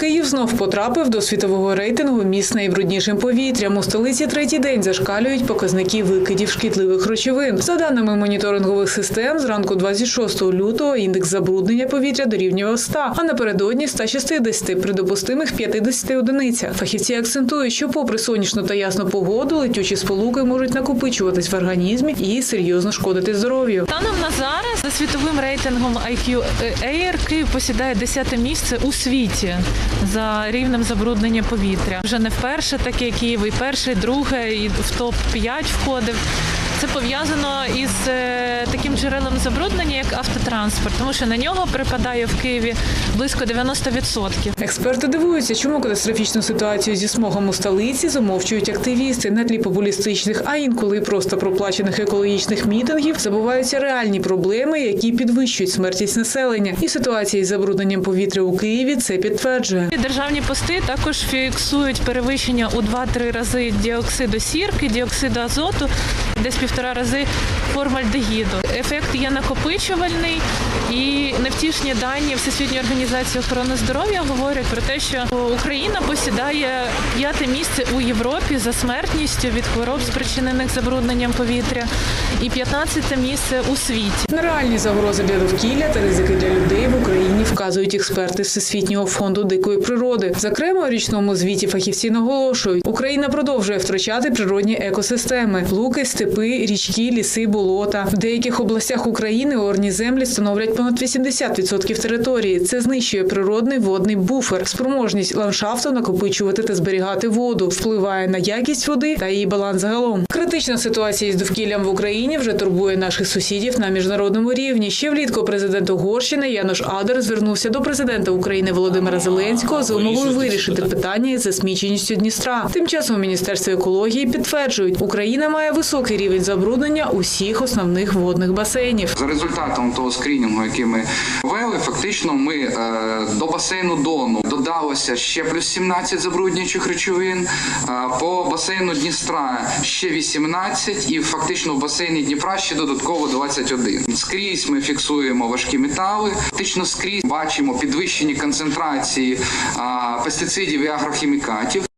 Київ знов потрапив до світового рейтингу міст найбруднішим повітрям. У столиці третій день зашкалюють показники викидів шкідливих речовин. За даними моніторингових систем, зранку 26 лютого індекс забруднення повітря дорівнював 100, а напередодні 160 при допустимих 50 одиницях. Фахівці акцентують, що попри сонячну та ясну погоду, летючі сполуки можуть накопичуватись в організмі і серйозно шкодити здоров'ю. Станом на зараз за світовим рейтингом IQ Air Київ посідає 10 місце у світі за рівнем забруднення повітря. Вже не вперше таке Київ, і перше, і друге, і в топ 5 входив. Це пов'язано із е, джерелом забруднення, як автотранспорт, тому що на нього припадає в Києві близько 90%. Експерти дивуються, чому катастрофічну ситуацію зі смогом у столиці замовчують активісти на тлі популістичних, а інколи просто проплачених екологічних мітингів забуваються реальні проблеми, які підвищують смертність населення. І ситуація із забрудненням повітря у Києві це підтверджує. Державні пости також фіксують перевищення у 2-3 рази діоксиду сірки, діоксиду азоту, десь півтора рази формальдегіду. Ефект є накопичувальний і невтішні дані Всесвітньої організації охорони здоров'я говорять про те, що Україна посідає п'яте місце у Європі за смертністю від хвороб, спричинених забрудненням повітря, і 15 місце у світі. На реальні загрози для довкілля та ризики для людей вказують експерти Всесвітнього фонду дикої природи. Зокрема, у річному звіті фахівці наголошують, Україна продовжує втрачати природні екосистеми: луки, степи, річки, ліси, болота. В деяких областях України орні землі становлять понад 80% території. Це знищує природний водний буфер, спроможність ландшафту накопичувати та зберігати воду, впливає на якість води та її баланс загалом. Критична ситуація із довкіллям в Україні вже турбує наших сусідів на міжнародному рівні. Ще влітку президент Угорщини Янош Адер звернувся до президента України Володимира Зеленського з вимогою вирішити питання із засміченістю Дністра. Тим часом у міністерстві екології підтверджують, Україна має високий рівень забруднення усіх основних водних басейнів. За результатом того скрінінгу, який ми вели, фактично ми е, до басейну Дону додалося ще плюс 17 забруднюючих речовин. е, по басейну Дністра ще 18 і фактично в басейні Дніпра ще додатково 21. Скрізь ми фіксуємо важкі метали. Фактично скрізь бачимо підвищені концентрації пестицидів і агрохімікатів.